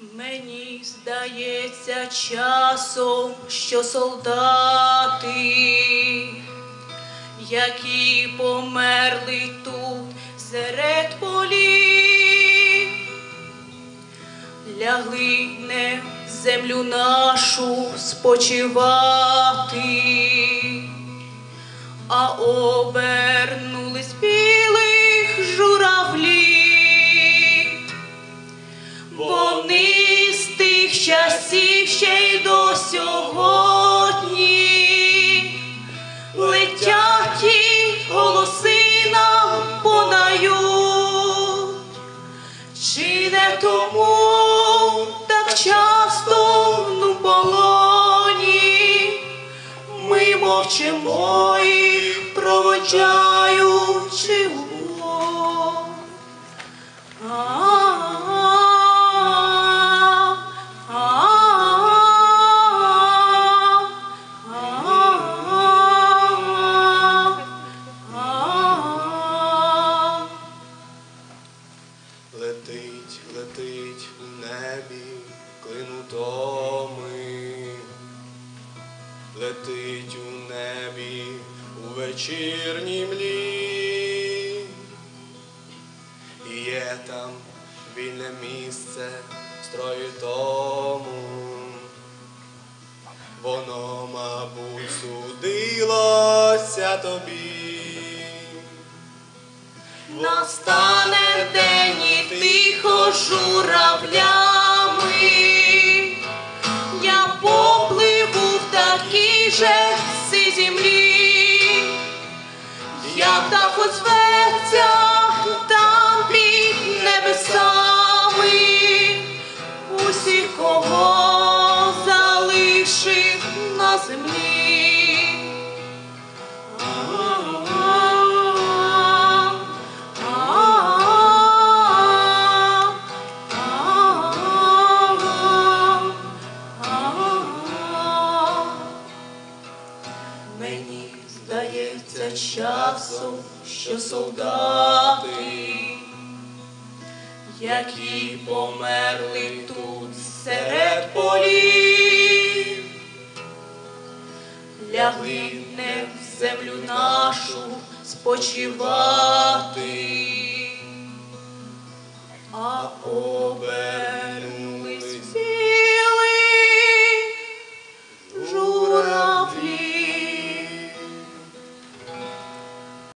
Мені здається часом, що солдати, які померли тут серед полів, лягли не в землю нашу спочивати, тому так часто в полоні ми мовчимо їх, проводжаючи летить у небі у вечірній млі. Є там вільне місце в строї тому. Воно, мабуть, судилося тобі. Настане день і тихо журавлями, же си землі, як так озветься там під небесами, усіх, кого залишив на землі. Мені здається часом, що солдати, які померли тут серед полів, лягли не в землю нашу спочивати, а обер